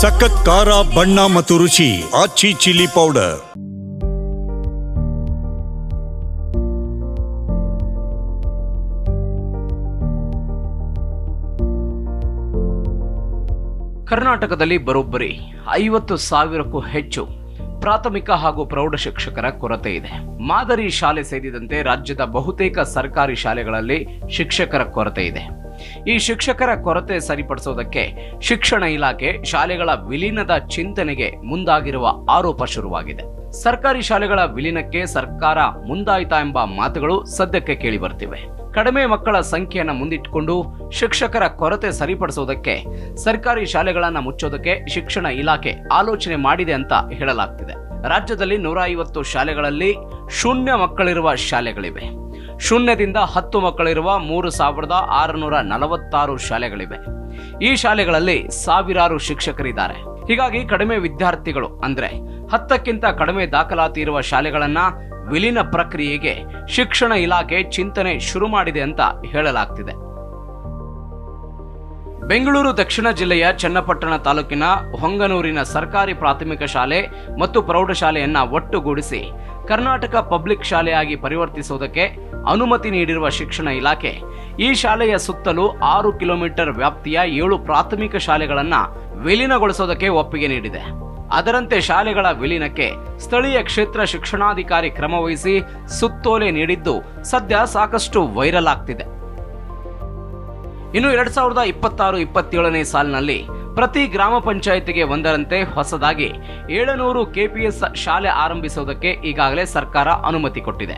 ಸಖತ್ ಖಾರ, ಬಣ್ಣ ಮತ್ತು ರುಚಿ ಆಚಿ ಚಿಲ್ಲಿ ಪೌಡರ್. ಕರ್ನಾಟಕದಲ್ಲಿ ಬರೋಬ್ಬರಿ ಐವತ್ತು ಸಾವಿರಕ್ಕೂ ಹೆಚ್ಚು ಪ್ರಾಥಮಿಕ ಹಾಗೂ ಪ್ರೌಢ ಶಿಕ್ಷಕರ ಕೊರತೆ ಇದೆ. ಮಾದರಿ ಶಾಲೆ ಸೇರಿದಂತೆ ರಾಜ್ಯದ ಬಹುತೇಕ ಸರ್ಕಾರಿ ಶಾಲೆಗಳಲ್ಲಿ ಶಿಕ್ಷಕರ ಕೊರತೆ ಇದೆ. ಈ ಶಿಕ್ಷಕರ ಕೊರತೆ ಸರಿಪಡಿಸೋದಕ್ಕೆ ಶಿಕ್ಷಣ ಇಲಾಖೆ ಶಾಲೆಗಳ ವಿಲೀನದ ಚಿಂತನೆಗೆ ಮುಂದಾಗಿರುವ ಆರೋಪ ಶುರುವಾಗಿದೆ. ಸರ್ಕಾರಿ ಶಾಲೆಗಳ ವಿಲೀನಕ್ಕೆ ಸರ್ಕಾರ ಮುಂದಾಯಿತಾ ಎಂಬ ಮಾತುಗಳು ಸದ್ಯಕ್ಕೆ ಕೇಳಿ ಬರ್ತಿವೆ ಕಡಿಮೆ ಮಕ್ಕಳ ಸಂಖ್ಯೆಯನ್ನು ಮುಂದಿಟ್ಟುಕೊಂಡು ಶಿಕ್ಷಕರ ಕೊರತೆ ಸರಿಪಡಿಸೋದಕ್ಕೆ ಸರ್ಕಾರಿ ಶಾಲೆಗಳನ್ನು ಮುಚ್ಚೋದಕ್ಕೆ ಶಿಕ್ಷಣ ಇಲಾಖೆ ಆಲೋಚನೆ ಮಾಡಿದೆ ಅಂತ ಹೇಳಲಾಗ್ತಿದೆ. ರಾಜ್ಯದಲ್ಲಿ ನೂರ ಐವತ್ತು ಶಾಲೆಗಳಲ್ಲಿ ಶೂನ್ಯ ಮಕ್ಕಳಿರುವ ಶಾಲೆಗಳಿವೆ. ಶೂನ್ಯದಿಂದ ಹತ್ತು ಮಕ್ಕಳಿರುವ ಮೂರು ಸಾವಿರದ ಆರುನೂರ ನಲವತ್ತಾರು ಶಾಲೆಗಳಿವೆ. ಈ ಶಾಲೆಗಳಲ್ಲಿ ಸಾವಿರಾರು ಶಿಕ್ಷಕರಿದ್ದಾರೆ. ಹೀಗಾಗಿ ಕಡಿಮೆ ವಿದ್ಯಾರ್ಥಿಗಳು ಅಂದ್ರೆ ಹತ್ತಕ್ಕಿಂತ ಕಡಿಮೆ ದಾಖಲಾತಿ ಇರುವ ಶಾಲೆಗಳನ್ನ ವಿಲೀನ ಪ್ರಕ್ರಿಯೆಗೆ ಶಿಕ್ಷಣ ಇಲಾಖೆ ಚಿಂತನೆ ಶುರು ಮಾಡಿದೆ ಅಂತ ಹೇಳಲಾಗ್ತಿದೆ. ಬೆಂಗಳೂರು ದಕ್ಷಿಣ ಜಿಲ್ಲೆಯ ಚನ್ನಪಟ್ಟಣ ತಾಲೂಕಿನ ಹೊಂಗನೂರಿನ ಸರ್ಕಾರಿ ಪ್ರಾಥಮಿಕ ಶಾಲೆ ಮತ್ತು ಪ್ರೌಢಶಾಲೆಯನ್ನ ಒಟ್ಟುಗೂಡಿಸಿ ಕರ್ನಾಟಕ ಪಬ್ಲಿಕ್ ಶಾಲೆಯಾಗಿ ಪರಿವರ್ತಿಸುವುದಕ್ಕೆ ಅನುಮತಿ ನೀಡಿರುವ ಶಿಕ್ಷಣ ಇಲಾಖೆ, ಈ ಶಾಲೆಯ ಸುತ್ತಲೂ ಆರು ಕಿಲೋಮೀಟರ್ ವ್ಯಾಪ್ತಿಯ ಏಳು ಪ್ರಾಥಮಿಕ ಶಾಲೆಗಳನ್ನು ವಿಲೀನಗೊಳಿಸೋದಕ್ಕೆ ಒಪ್ಪಿಗೆ ನೀಡಿದೆ. ಅದರಂತೆ ಶಾಲೆಗಳ ವಿಲೀನಕ್ಕೆ ಸ್ಥಳೀಯ ಕ್ಷೇತ್ರ ಶಿಕ್ಷಣಾಧಿಕಾರಿ ಕ್ರಮವಹಿಸಿ ಸುತ್ತೋಲೆ ನೀಡಿದ್ದು ಸದ್ಯ ಸಾಕಷ್ಟು ವೈರಲ್ ಆಗ್ತಿದೆ. ಇನ್ನು ಎರಡ್ ಸಾವಿರದ ಇಪ್ಪತ್ತಾರು, ಇಪ್ಪತ್ತೇಳನೇ ಸಾಲಿನಲ್ಲಿ ಪ್ರತಿ ಗ್ರಾಮ ಪಂಚಾಯಿತಿಗೆ ಒಂದರಂತೆ ಹೊಸದಾಗಿ ಏಳುನೂರು ಕೆಪಿಎಸ್ ಶಾಲೆ ಆರಂಭಿಸುವುದಕ್ಕೆ ಈಗಾಗಲೇ ಸರ್ಕಾರ ಅನುಮತಿ ಕೊಟ್ಟಿದೆ.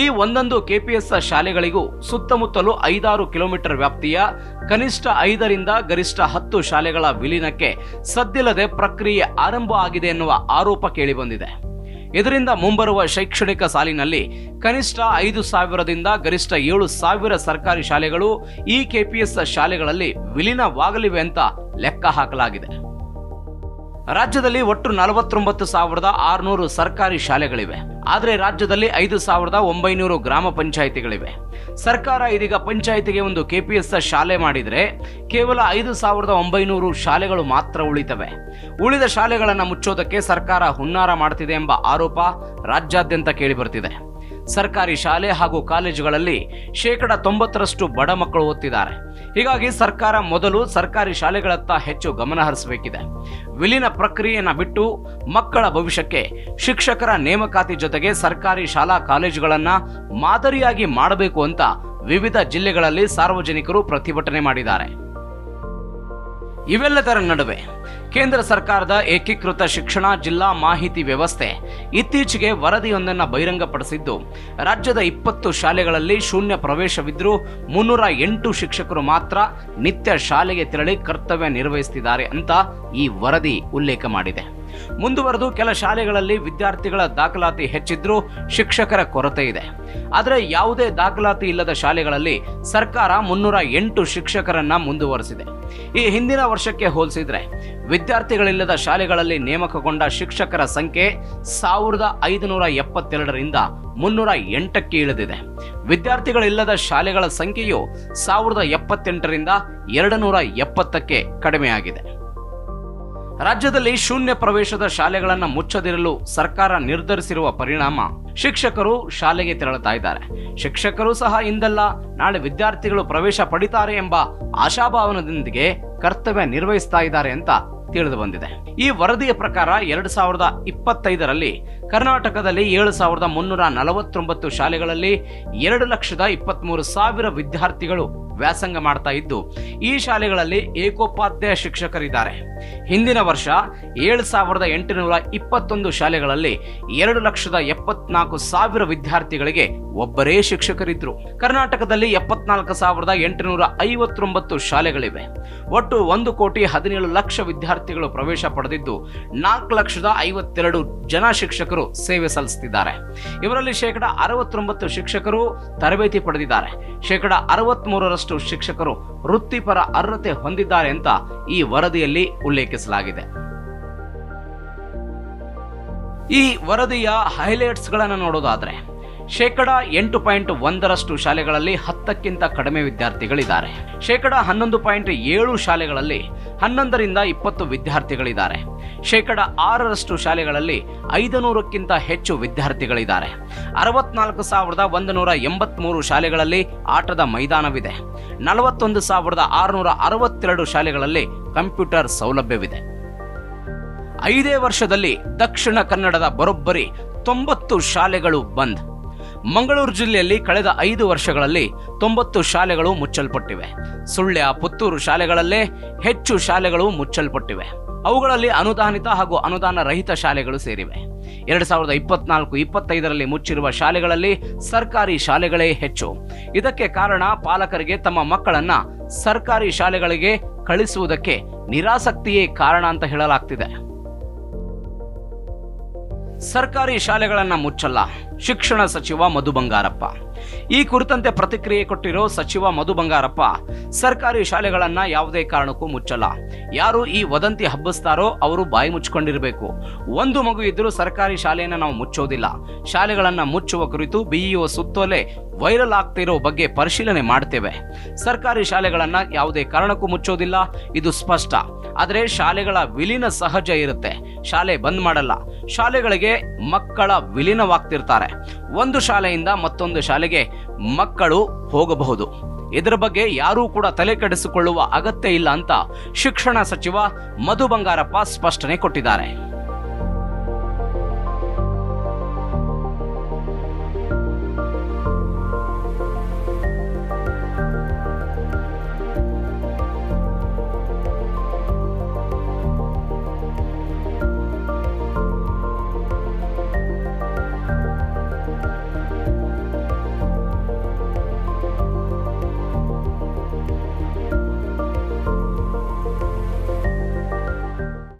ಈ ಒಂದೊಂದು ಕೆಪಿಎಸ್ ಶಾಲೆಗಳಿಗೂ ಸುತ್ತಮುತ್ತಲು ಐದಾರು ಕಿಲೋಮೀಟರ್ ವ್ಯಾಪ್ತಿಯ ಕನಿಷ್ಠ ಐದರಿಂದ ಗರಿಷ್ಠ ಹತ್ತು ಶಾಲೆಗಳ ವಿಲೀನಕ್ಕೆ ಸದ್ದಿಲ್ಲದೆ ಪ್ರಕ್ರಿಯೆ ಆರಂಭ ಆಗಿದೆ ಎನ್ನುವ ಆರೋಪ ಕೇಳಿಬಂದಿದೆ. ಇದರಿಂದ ಮುಂಬರುವ ಶೈಕ್ಷಣಿಕ ಸಾಲಿನಲ್ಲಿ ಕನಿಷ್ಠ ಐದು ಸಾವಿರದಿಂದ ಗರಿಷ್ಠ ಏಳು ಸಾವಿರ ಸರ್ಕಾರಿ ಶಾಲೆಗಳು ಈ ಕೆಪಿಎಸ್ ಶಾಲೆಗಳಲ್ಲಿ ವಿಲೀನವಾಗಲಿವೆ ಅಂತ ಲೆಕ್ಕ ಹಾಕಲಾಗಿದೆ. ರಾಜ್ಯದಲ್ಲಿ ಒಟ್ಟು ನಲವತ್ತೊಂಬತ್ತು ಸಾವಿರದ ಆರುನೂರು ಸರ್ಕಾರಿ ಶಾಲೆಗಳಿವೆ. ಆದರೆ ರಾಜ್ಯದಲ್ಲಿ ಐದು ಸಾವಿರದ ಒಂಬೈನೂರು ಗ್ರಾಮ ಪಂಚಾಯಿತಿಗಳಿವೆ. ಸರ್ಕಾರ ಇದೀಗ ಪಂಚಾಯಿತಿಗೆ ಒಂದು ಕೆಪಿಎಸ್ ಶಾಲೆ ಮಾಡಿದರೆ ಕೇವಲ ಐದು ಸಾವಿರದ ಒಂಬೈನೂರು ಶಾಲೆಗಳು ಮಾತ್ರ ಉಳಿತವೆ. ಉಳಿದ ಶಾಲೆಗಳನ್ನು ಮುಚ್ಚೋದಕ್ಕೆ ಸರ್ಕಾರ ಹುನ್ನಾರ ಮಾಡ್ತಿದೆ ಎಂಬ ಆರೋಪ ರಾಜ್ಯಾದ್ಯಂತ ಕೇಳಿಬರ್ತಿದೆ. ಸರ್ಕಾರಿ ಶಾಲೆ ಹಾಗೂ ಕಾಲೇಜುಗಳಲ್ಲಿ ಶೇಕಡ ತೊಂಬತ್ತರಷ್ಟು ಬಡ ಮಕ್ಕಳು ಓದ್ತಿದ್ದಾರೆ. ಹೀಗಾಗಿ ಸರ್ಕಾರ ಮೊದಲು ಸರ್ಕಾರಿ ಶಾಲೆಗಳತ್ತ ಹೆಚ್ಚು ಗಮನ ಹರಿಸಬೇಕಿದೆ. ವಿಲೀನ ಪ್ರಕ್ರಿಯೆಯನ್ನು ಬಿಟ್ಟು ಮಕ್ಕಳ ಭವಿಷ್ಯಕ್ಕೆ ಶಿಕ್ಷಕರ ನೇಮಕಾತಿ ಜೊತೆಗೆ ಸರ್ಕಾರಿ ಶಾಲಾ ಕಾಲೇಜುಗಳನ್ನು ಮಾದರಿಯಾಗಿ ಮಾಡಬೇಕು ಅಂತ ವಿವಿಧ ಜಿಲ್ಲೆಗಳಲ್ಲಿ ಸಾರ್ವಜನಿಕರು ಪ್ರತಿಭಟನೆ ಮಾಡಿದ್ದಾರೆ. ಇವೆಲ್ಲದರ ನಡುವೆ ಕೇಂದ್ರ ಸರ್ಕಾರದ ಏಕೀಕೃತ ಶಿಕ್ಷಣ ಜಿಲ್ಲಾ ಮಾಹಿತಿ ವ್ಯವಸ್ಥೆ ಇತ್ತೀಚೆಗೆ ವರದಿಯೊಂದನ್ನು ಬಹಿರಂಗಪಡಿಸಿದ್ದು, ರಾಜ್ಯದ ಇಪ್ಪತ್ತು ಶಾಲೆಗಳಲ್ಲಿ ಶೂನ್ಯ ಪ್ರವೇಶವಿದ್ದರೂ ಮುನ್ನೂರ ಎಂಟು ಶಿಕ್ಷಕರು ಮಾತ್ರ ನಿತ್ಯ ಶಾಲೆಗೆ ತೆರಳಿ ಕರ್ತವ್ಯ ನಿರ್ವಹಿಸುತ್ತಿದ್ದಾರೆ ಅಂತ ಈ ವರದಿ ಉಲ್ಲೇಖ ಮಾಡಿದೆ. ಮುಂದುವರೆದು ಕೆಲ ಶಾಲೆಗಳಲ್ಲಿ ವಿದ್ಯಾರ್ಥಿಗಳ ದಾಖಲಾತಿ ಹೆಚ್ಚಿದ್ರೂ ಶಿಕ್ಷಕರ ಕೊರತೆ ಇದೆ. ಆದರೆ ಯಾವುದೇ ದಾಖಲಾತಿ ಇಲ್ಲದ ಶಾಲೆಗಳಲ್ಲಿ ಸರ್ಕಾರ ಮುನ್ನೂರ ಎಂಟು ಶಿಕ್ಷಕರನ್ನ ಮುಂದುವರೆಸಿದೆ. ಈ ಹಿಂದಿನ ವರ್ಷಕ್ಕೆ ಹೋಲಿಸಿದ್ರೆ ವಿದ್ಯಾರ್ಥಿಗಳಿಲ್ಲದ ಶಾಲೆಗಳಲ್ಲಿ ನೇಮಕಗೊಂಡ ಶಿಕ್ಷಕರ ಸಂಖ್ಯೆ ಸಾವಿರದ ಐದುನೂರ ಎಪ್ಪತ್ತೆರಡರಿಂದ ಮುನ್ನೂರ ಎಂಟಕ್ಕೆ ಇಳಿದಿದೆ. ವಿದ್ಯಾರ್ಥಿಗಳಿಲ್ಲದ ಶಾಲೆಗಳ ಸಂಖ್ಯೆಯು ಸಾವಿರದ ಎಪ್ಪತ್ತೆಂಟರಿಂದ ಎರಡು ನೂರ ಎಪ್ಪತ್ತಕ್ಕೆ ಕಡಿಮೆಯಾಗಿದೆ. ರಾಜ್ಯದಲ್ಲಿ ಶೂನ್ಯ ಪ್ರವೇಶದ ಶಾಲೆಗಳನ್ನು ಮುಚ್ಚದಿರಲು ಸರ್ಕಾರ ನಿರ್ಧರಿಸಿರುವ ಪರಿಣಾಮ ಶಿಕ್ಷಕರು ಶಾಲೆಗೆ ತೆರಳುತ್ತಾ ಇದ್ದಾರೆ. ಶಿಕ್ಷಕರು ಸಹ ಇಂದಲ್ಲ ನಾಳೆ ವಿದ್ಯಾರ್ಥಿಗಳು ಪ್ರವೇಶ ಪಡಿತಾರೆ ಎಂಬ ಆಶಾಭಾವನದೊಂದಿಗೆ ಕರ್ತವ್ಯ ನಿರ್ವಹಿಸ್ತಾ ಇದ್ದಾರೆ ಅಂತ ತಿಳಿದು ಬಂದಿದೆ ಈ ವರದಿಯ ಪ್ರಕಾರ ಎರಡು ಸಾವಿರದ ಇಪ್ಪತ್ತೈದರಲ್ಲಿ ಕರ್ನಾಟಕದಲ್ಲಿ ಏಳು ಸಾವಿರದ ಮುನ್ನೂರ ನಲವತ್ತೊಂಬತ್ತು ಶಾಲೆಗಳಲ್ಲಿ ಎರಡು ಲಕ್ಷದ ಇಪ್ಪತ್ತ್ಮೂರು ಸಾವಿರ ವಿದ್ಯಾರ್ಥಿಗಳು ವ್ಯಾಸಂಗ ಮಾಡ್ತಾ ಇದ್ದು, ಈ ಶಾಲೆಗಳಲ್ಲಿ ಏಕೋಪಾಧ್ಯಾಯ ಶಿಕ್ಷಕರಿದ್ದಾರೆ. ಹಿಂದಿನ ವರ್ಷ ಏಳು ಸಾವಿರದ ಎಂಟುನೂರ ಇಪ್ಪತ್ತೊಂದು ಶಾಲೆಗಳಲ್ಲಿ ಎರಡು ಲಕ್ಷದ ಎಪ್ಪತ್ನಾಲ್ಕು ಸಾವಿರ ವಿದ್ಯಾರ್ಥಿಗಳಿಗೆ ಒಬ್ಬರೇ ಶಿಕ್ಷಕರಿದ್ರು. ಕರ್ನಾಟಕದಲ್ಲಿ ಎಪ್ಪತ್ನಾಲ್ಕು ಸಾವಿರದ ಎಂಟುನೂರ ಐವತ್ತೊಂಬತ್ತು ಶಾಲೆಗಳಿವೆ. ಒಟ್ಟು ಒಂದು ಕೋಟಿ ಹದಿನೇಳು ಲಕ್ಷ ವಿದ್ಯಾರ್ಥಿಗಳು ಪ್ರವೇಶ ಪಡೆದಿದ್ದು, ನಾಲ್ಕು ಲಕ್ಷದ ಐವತ್ತೆರಡು ಜನ ಶಿಕ್ಷಕರು ಸೇವೆ ಸಲ್ಲಿಸುತ್ತಿದ್ದಾರೆ. ಇವರಲ್ಲಿ ಶೇಕಡ ಅರವತ್ತೊಂಬತ್ತು ಶಿಕ್ಷಕರು ತರಬೇತಿ ಪಡೆದಿದ್ದಾರೆ. ಶೇಕಡ ಅರವತ್ಮೂರರಷ್ಟು ಶಿಕ್ಷಕರು ವೃತ್ತಿಪರ ಅರ್ಹತೆ ಹೊಂದಿದ್ದಾರೆ ಅಂತ ಈ ವರದಿಯಲ್ಲಿ ಉಲ್ಲೇಖಿಸಲಾಗಿದೆ. ಈ ವರದಿಯ ಹೈಲೈಟ್ಸ್ಗಳನ್ನು ನೋಡೋದಾದ್ರೆ, ಶೇಕಡ ಎಂಟು ಪಾಯಿಂಟ್ ಒಂದರಷ್ಟು ಶಾಲೆಗಳಲ್ಲಿ ಹತ್ತಕ್ಕಿಂತ ಕಡಿಮೆ ವಿದ್ಯಾರ್ಥಿಗಳಿದ್ದಾರೆ. ಶೇಕಡ ಹನ್ನೊಂದು ಪಾಯಿಂಟ್ ಏಳು ಶಾಲೆಗಳಲ್ಲಿ ಹನ್ನೊಂದರಿಂದ ಇಪ್ಪತ್ತು ವಿದ್ಯಾರ್ಥಿಗಳಿದ್ದಾರೆ. ಶೇಕಡ ಆರರಷ್ಟು ಶಾಲೆಗಳಲ್ಲಿ ಐದು ನೂರಕ್ಕಿಂತ ಹೆಚ್ಚು ವಿದ್ಯಾರ್ಥಿಗಳಿದ್ದಾರೆ. ಅರವತ್ನಾಲ್ಕು ಸಾವಿರದ ಒಂದು ನೂರ ಎಂಬತ್ಮೂರು ಶಾಲೆಗಳಲ್ಲಿ ಆಟದ ಮೈದಾನವಿದೆ. ನಲವತ್ತೊಂದು ಸಾವಿರದ ಆರುನೂರ ಅರವತ್ತೆರಡು ಶಾಲೆಗಳಲ್ಲಿ ಕಂಪ್ಯೂಟರ್ ಸೌಲಭ್ಯವಿದೆ. ಐದೇ ವರ್ಷದಲ್ಲಿ ದಕ್ಷಿಣ ಕನ್ನಡದ ಬರೋಬ್ಬರಿ ತೊಂಬತ್ತು ಶಾಲೆಗಳು ಬಂದ್. ಮಂಗಳೂರು ಜಿಲ್ಲೆಯಲ್ಲಿ ಕಳೆದ ಐದು ವರ್ಷಗಳಲ್ಲಿ ತೊಂಬತ್ತು ಶಾಲೆಗಳು ಮುಚ್ಚಲ್ಪಟ್ಟಿವೆ. ಸುಳ್ಯ ಪುತ್ತೂರು ಶಾಲೆಗಳಲ್ಲೇ ಹೆಚ್ಚು ಶಾಲೆಗಳು ಮುಚ್ಚಲ್ಪಟ್ಟಿವೆ. ಅವುಗಳಲ್ಲಿ ಅನುದಾನಿತ ಹಾಗೂ ಅನುದಾನ ರಹಿತ ಶಾಲೆಗಳು ಸೇರಿವೆ. ಎರಡು ಸಾವಿರದ ಇಪ್ಪತ್ನಾಲ್ಕು ಇಪ್ಪತ್ತೈದರಲ್ಲಿ ಮುಚ್ಚಿರುವ ಶಾಲೆಗಳಲ್ಲಿ ಸರ್ಕಾರಿ ಶಾಲೆಗಳೇ ಹೆಚ್ಚು. ಇದಕ್ಕೆ ಕಾರಣ ಪಾಲಕರಿಗೆ ತಮ್ಮ ಮಕ್ಕಳನ್ನ ಸರ್ಕಾರಿ ಶಾಲೆಗಳಿಗೆ ಕಳಿಸುವುದಕ್ಕೆ ನಿರಾಸಕ್ತಿಯೇ ಕಾರಣ ಅಂತ ಹೇಳಲಾಗ್ತಿದೆ. ಸರ್ಕಾರಿ ಶಾಲೆಗಳನ್ನ ಮುಚ್ಚಲ್ಲ. ಶಿಕ್ಷಣ ಸಚಿವ ಮಧು ಬಂಗಾರಪ್ಪ. ಈ ಕುರಿತಂತೆ ಪ್ರತಿಕ್ರಿಯೆ ಕೊಟ್ಟಿರೋ ಸಚಿವ ಮಧು ಬಂಗಾರಪ್ಪ, ಸರ್ಕಾರಿ ಶಾಲೆಗಳನ್ನ ಯಾವುದೇ ಕಾರಣಕ್ಕೂ ಮುಚ್ಚಲ್ಲ. ಯಾರು ಈ ವದಂತಿ ಹಬ್ಬಿಸ್ತಾರೋ ಅವರು ಬಾಯಿ ಮುಚ್ಚಿಕೊಂಡಿರಬೇಕು ಒಂದು ಮಗು ಇದ್ದರೂ ಸರ್ಕಾರಿ ಶಾಲೆಯನ್ನು ನಾವು ಮುಚ್ಚೋದಿಲ್ಲ. ಶಾಲೆಗಳನ್ನು ಮುಚ್ಚುವ ಕುರಿತು ಬಿಇಒ ಸುತ್ತೋಲೆ ವೈರಲ್ ಆಗ್ತಿರೋ ಬಗ್ಗೆ ಪರಿಶೀಲನೆ ಮಾಡ್ತೇವೆ. ಸರ್ಕಾರಿ ಶಾಲೆಗಳನ್ನ ಯಾವುದೇ ಕಾರಣಕ್ಕೂ ಮುಚ್ಚೋದಿಲ್ಲ, ಇದು ಸ್ಪಷ್ಟ. ಆದರೆ ಶಾಲೆಗಳ ವಿಲೀನ ಸಹಜ ಇರುತ್ತೆ. ಶಾಲೆ ಬಂದ್ ಮಾಡಲ್ಲ. ಶಾಲೆಗಳಿಗೆ ಮಕ್ಕಳ ವಿಲೀನವಾಗ್ತಿರ್ತಾರೆ. ಒಂದು ಶಾಲೆಯಿಂದ ಮತ್ತೊಂದು ಶಾಲೆಗೆ ಮಕ್ಕಳು ಹೋಗಬಹುದು. ಇದರ ಬಗ್ಗೆ ಯಾರೂ ಕೂಡ ತಲೆ ಕೆಡಿಸಿಕೊಳ್ಳುವ ಅಗತ್ಯ ಇಲ್ಲ ಅಂತ ಶಿಕ್ಷಣ ಸಚಿವ ಮಧು ಬಂಗಾರಪ್ಪ ಸ್ಪಷ್ಟನೆ ಕೊಟ್ಟಿದ್ದಾರೆ.